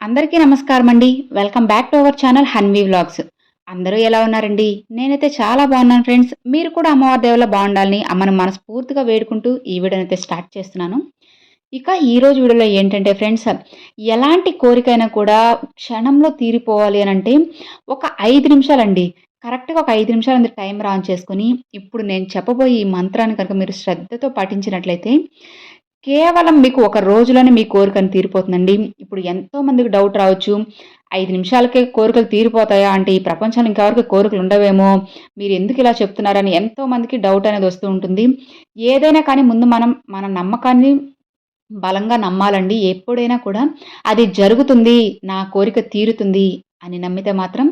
అందరికీ నమస్కారం అండి welcome back to our channel Hanvi vlogs అందరూ ఎలా ఉన్నారండి? నేనైతే చాలా బాగున్నాను ఫ్రెండ్స్ మీరు కూడా అమ్మవారి దేవుల బాగుండాలని అమ్మను మనస్ఫూర్తిగా వేడుకుంటూ ఈ వీడియోని అయితే స్టార్ట్ చేస్తున్నాను. ఇక ఈరోజు వీడియోలో ఏంటంటే ఫ్రెండ్స్ ఎలాంటి కోరికైనా కూడా క్షణంలో తీరిపోవాలి అని అంటే ఒక ఐదు నిమిషాలండి. కరెక్ట్గా ఒక ఐదు నిమిషాలు అందరు టైం రాన్ చేసుకొని ఇప్పుడు నేను చెప్పబోయే ఈ మంత్రాన్ని కనుక మీరు శ్రద్ధతో పాటించినట్లయితే కేవలం మీకు ఒక రోజులోనే మీ కోరికను తీరిపోతుందండి. ఇప్పుడు ఎంతో మందికి డౌట్ రావచ్చు. ఐదు నిమిషాలకే కోరికలు తీరిపోతాయా? అంటే ఈ ప్రపంచంలో ఇంకెవరికి కోరికలు ఉండవేమో? మీరు ఎందుకు ఇలా చెప్తున్నారని ఎంతో మందికి డౌట్ అనేది వస్తూ ఉంటుంది. ఏదైనా కానీ ముందు మనం మన నమ్మకాన్ని బలంగా నమ్మాలండి. ఎప్పుడైనా కూడా అది జరుగుతుంది. నా కోరిక తీరుతుంది అని నమ్మితే మాత్రం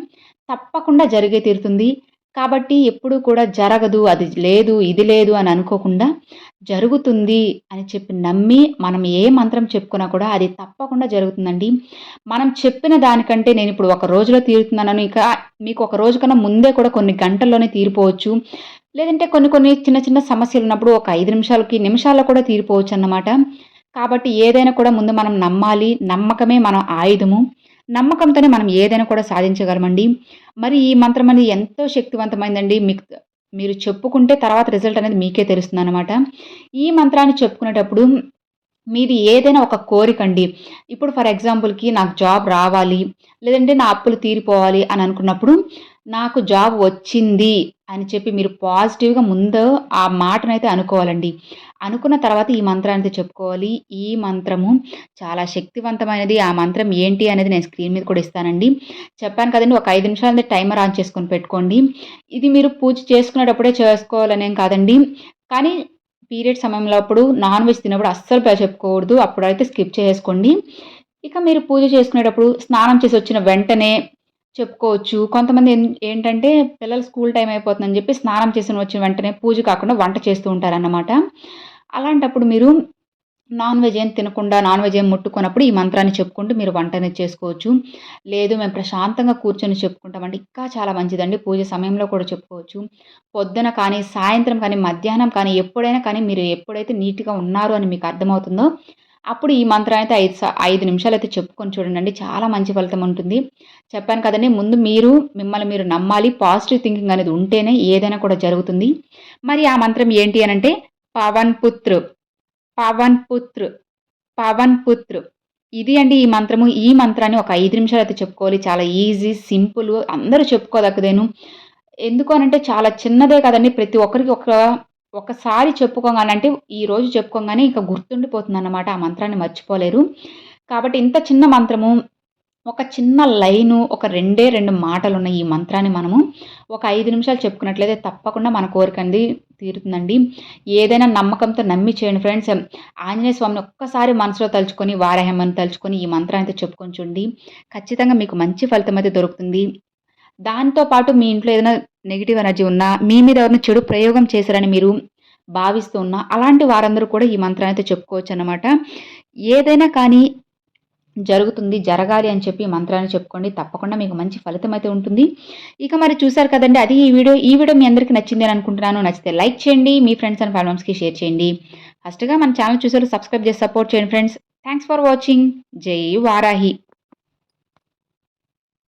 తప్పకుండా జరిగే తీరుతుంది. కాబట్టి ఎప్పుడూ కూడా జరగదు అది లేదు ఇది లేదు అని అనుకోకుండా జరుగుతుంది అని చెప్పి నమ్మి మనం ఏ మంత్రం చెప్పుకున్నా కూడా అది తప్పకుండా జరుగుతుందండి. మనం చెప్పిన దానికంటే నేను ఇప్పుడు ఒక రోజులో తీరుతున్నాను ఇక మీకు ఒక రోజు కన్నా ముందే కూడా కొన్ని గంటల్లోనే తీరిపోవచ్చు. లేదంటే కొన్ని కొన్ని చిన్న చిన్న సమస్యలు ఉన్నప్పుడు ఒక ఐదు నిమిషాలకి నిమిషాల్లో కూడా తీరిపోవచ్చు అన్నమాట. కాబట్టి ఏదైనా కూడా ముందు మనం నమ్మాలి. నమ్మకమే మనం ఆయుధము. నమ్మకంతోనే మనం ఏదైనా కూడా సాధించగలమండి. మరి ఈ మంత్రం అనేది ఎంతో శక్తివంతమైందండి. మీకు మీరు చెప్పుకుంటే తర్వాత రిజల్ట్ అనేది మీకే తెలుస్తుంది అనమాట ఈ మంత్రాన్ని చెప్పుకునేటప్పుడు మీది ఏదైనా ఒక కోరిక అండి. ఇప్పుడు ఫర్ ఎగ్జాంపుల్కి నాకు జాబ్ రావాలి లేదంటే నా అప్పులు తీరిపోవాలి అని అనుకున్నప్పుడు నాకు జాబ్ వచ్చింది అని చెప్పి మీరు పాజిటివ్గా ముందు ఆ మాటనైతే అనుకోవాలండి. అనుకున్న తర్వాత ఈ మంత్రాన్ని చెప్పుకోవాలి. ఈ మంత్రము చాలా శక్తివంతమైనది. ఆ మంత్రం ఏంటి అనేది నేను స్క్రీన్ మీద కూడా ఇస్తానండి. చెప్పాను కదండి ఒక ఐదు నిమిషాలు టైమర్ ఆన్ చేసుకొని పెట్టుకోండి. ఇది మీరు పూజ చేసుకునేటప్పుడే చేసుకోవాలనేం కాదండి. కానీ పీరియడ్ సమయంలో అప్పుడు నాన్ వెజ్ తినప్పుడు అస్సలు చెప్పుకోకూడదు. అప్పుడైతే స్కిప్ చేసుకోండి. ఇక మీరు పూజ చేసుకునేటప్పుడు స్నానం చేసి వచ్చిన వెంటనే చెప్పుకోవచ్చు. కొంతమంది ఏంటంటే పిల్లలు స్కూల్ టైం అయిపోతుందని చెప్పి స్నానం చేసిన వచ్చిన వెంటనే పూజ కాకుండా వంట చేస్తూ ఉంటారన్నమాట. అలాంటప్పుడు మీరు నాన్ వెజ్ ఏం తినకుండా నాన్ వెజ్ ఏం ముట్టుకున్నప్పుడు ఈ మంత్రాన్ని చెప్పుకుంటూ మీరు వంట అనేది చేసుకోవచ్చు. లేదు మేము ప్రశాంతంగా కూర్చొని చెప్పుకుంటామంటే ఇంకా చాలా మంచిదండి. పూజ సమయంలో కూడా చెప్పుకోవచ్చు. పొద్దున కానీ సాయంత్రం కానీ మధ్యాహ్నం కానీ ఎప్పుడైనా కానీ మీరు ఎప్పుడైతే నీట్గా ఉన్నారు అని మీకు అర్థమవుతుందో అప్పుడు ఈ మంత్రం అయితే ఐదు ఐదు నిమిషాలు అయితే చెప్పుకొని చూడండి. చాలా మంచి ఫలితం ఉంటుంది. చెప్పాను కదండి ముందు మీరు మిమ్మల్ని మీరు నమ్మాలి. పాజిటివ్ థింకింగ్ అనేది ఉంటేనే ఏదైనా కూడా జరుగుతుంది. మరి ఆ మంత్రం ఏంటి అని అంటే పవన్ పుత్రు. పవన్ పుత్ర్. పవన్ పుత్ర్. ఇది అండి ఈ మంత్రము. ఈ మంత్రాన్ని ఒక ఐదు నిమిషాలు అయితే చెప్పుకోవాలి. చాలా ఈజీ సింపుల్. అందరూ చెప్పుకోదగ్గదేను ఎందుకు అనంటే చాలా చిన్నదే కదండి. ప్రతి ఒక్కరికి ఒక ఒకసారి చెప్పుకోగానంటే ఈ రోజు చెప్పుకోగానే ఇంకా గుర్తుండిపోతుంది అన్నమాట ఆ మంత్రాన్ని మర్చిపోలేరు. కాబట్టి ఇంత చిన్న మంత్రము ఒక చిన్న లైను ఒక రెండే రెండు మాటలు ఉన్న ఈ మంత్రాన్ని మనము. ఒక ఐదు నిమిషాలు చెప్పుకున్నట్లయితే తప్పకుండా మన కోరిక అనేది తీరుతుందండి. ఏదైనా నమ్మకంతో నమ్మి చేయండి ఫ్రెండ్స్. ఆంజనేయ స్వామిని ఒక్కసారి మనసులో తలుచుకొని వారాహ్యమని తలుచుకొని ఈ మంత్రాన్ని అయితే చెప్పుకొని చూడండి. ఖచ్చితంగా మీకు మంచి ఫలితం అయితే దొరుకుతుంది. దాంతోపాటు మీ ఇంట్లో ఏదైనా నెగిటివ్ ఎనర్జీ ఉన్నా మీ మీద ఎవరైనా చెడు ప్రయోగం చేశారని మీరు భావిస్తూ ఉన్నా అలాంటి వారందరూ కూడా ఈ మంత్రాన్ని అయితే చెప్పుకోవచ్చు అనమాట ఏదైనా కానీ జరుగుతుంది జరగాలి అని చెప్పి మంత్రాన్ని చెప్పుకోండి. తప్పకుండా మీకు మంచి ఫలితం అయితే ఉంటుంది. ఇక మరి చూసారు కదండి అది ఈ వీడియో ఈ వీడియో మీ అందరికీ నచ్చింది అని అనుకుంటున్నాను. నచ్చితే లైక్ చేయండి మీ ఫ్రెండ్స్ అండ్ ఫ్యామిలీస్కి షేర్ చేయండి. ఫస్ట్గా మన ఛానల్ చూసారు సబ్స్క్రైబ్ చేసి సపోర్ట్ చేయండి ఫ్రెండ్స్. Thanks for watching. జై వారాహి.